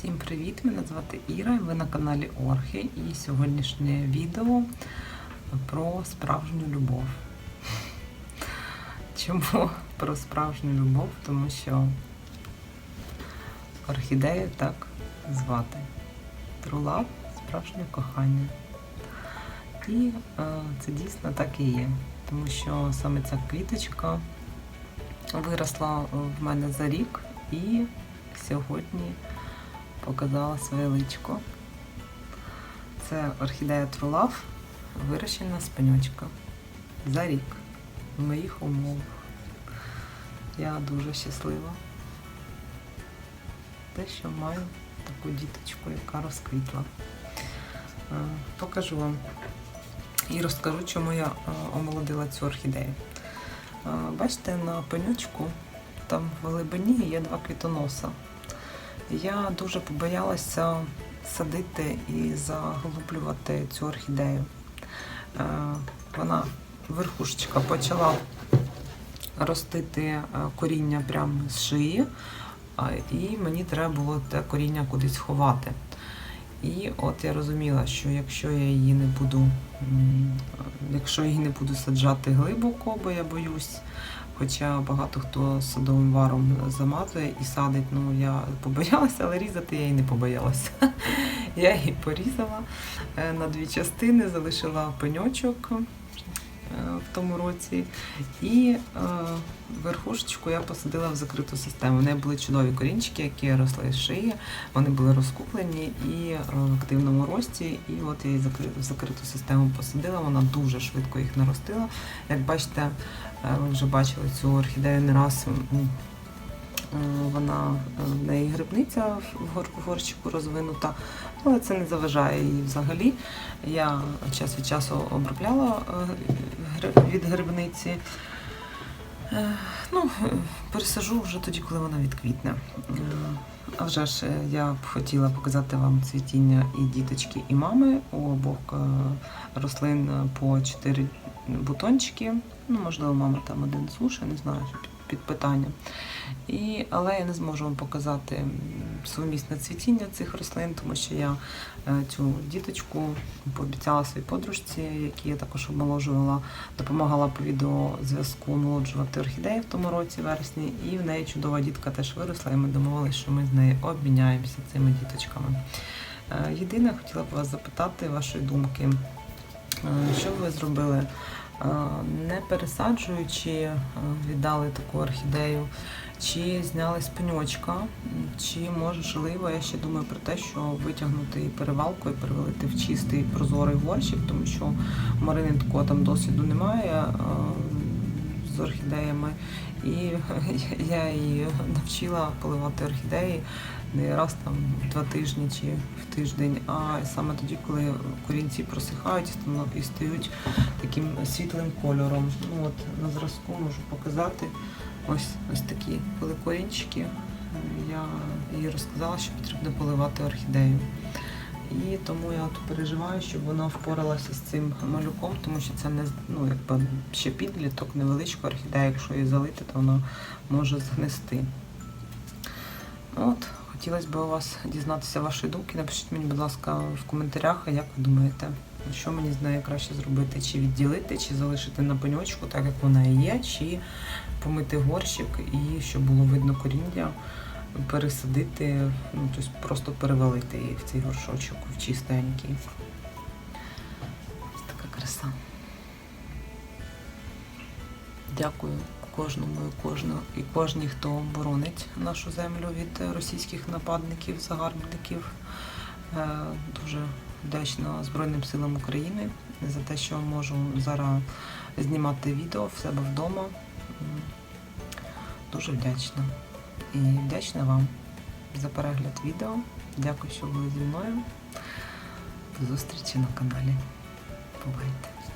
Всім привіт! Мене звати Іра, ви на каналі Орхи. І сьогоднішнє відео про справжню любов. Чому про справжню любов? Тому що орхідею так звати. Трулав справжнє кохання. І е, це дійсно так і є. Тому що саме ця квіточка виросла в мене за рік і сьогодні показала своє личко. Це орхідея Трулав, вирощена з пеньочка за рік в моїх умовах. Я дуже щаслива. Те, що маю таку діточку, яка розквітла. Е, Покажу вам і розкажу, чому я е, омолодила цю орхідею. Е, Бачите, на пенючку там в глибині є два квітоноса. Я дуже побоялася садити і заглублювати цю орхідею. Е, Вона верхушечка почала ростити е, коріння прямо з шиї, і мені треба було те коріння кудись ховати. І от я розуміла, що якщо я її не буду, якщо її не буду саджати глибоко, бо я боюсь, хоча багато хто садовим варом замазує і садить, ну я побоялася, але різати я її не побоялася. Я її порізала е, на дві частини, залишила пеньочок в тому році. І е, верхушечку я посадила в закриту систему. В неї були чудові корінчики, які росли з шиї. Вони були розкуплені і е, в активному рості. І от я її в закриту систему посадила. Вона дуже швидко їх наростила. Як бачите, е, ви вже бачили цю орхідею не раз. Е, Вона е, в неї грибниця в гор- горщику розвинута, але це не заважає їй взагалі. Я час від часу обробляла е, від грибниці. Ну, пересажу вже тоді, коли вона відквітне. А вже ж я б хотіла показати вам цвітіння і діточки, і мами. У обох рослин по 4 бутончики. Ну, можливо, мама там один суше, не знаю, під питанням. І, але я не зможу вам показати сумісне цвітіння цих рослин, тому що я е, цю діточку пообіцяла своїй подружці, які я також обмоложувала, допомагала по відеозв'язку омолоджувати орхідеї в тому році, вересні, і в неї чудова дітка теж виросла, і ми домовилися, що ми з нею обміняємося цими діточками. Е, Єдине, хотіла б вас запитати вашої думки, е, що б ви зробили, не пересаджуючи, е, віддали таку орхідею, чи зняли з пеньочка, чи можливо, я ще думаю про те, що витягнути перевалку і перевелити в чистий прозорий горщик, тому що Марини такого там досвіду немає е, з орхідеями. І я її навчила поливати орхідеї не раз там в два тижні чи в тиждень, а саме тоді, коли корінці просихають і стають таким світлим кольором. Ну от на зразку можу показати ось ось такі були корінчики. Я їй розказала, що потрібно поливати орхідею. І тому я от переживаю, щоб вона впоралася з цим малюком, тому що це не ну, якби ще підліток, невеличка орхідея. Якщо її залити, то вона може згнести. От, хотілося б у вас дізнатися вашої думки. Напишіть мені, будь ласка, в коментарях, як ви думаєте, що мені з нею краще зробити, чи відділити, чи залишити на пеньочку, так як вона є, чи помити горщик і щоб було видно коріння, пересадити, ну, тобто просто перевалити її в цей горшочок, в чистенький. Ось така краса. Дякую кожному і кожну і кожній, хто боронить нашу землю від російських нападників, загарбників. Е, Дуже вдячна Збройним силам України за те, що можу зараз знімати відео в себе вдома. Дуже вдячна. І вдячна вам за перегляд відео. Дякую, що були зі мною. До зустрічі на каналі. Бувайте!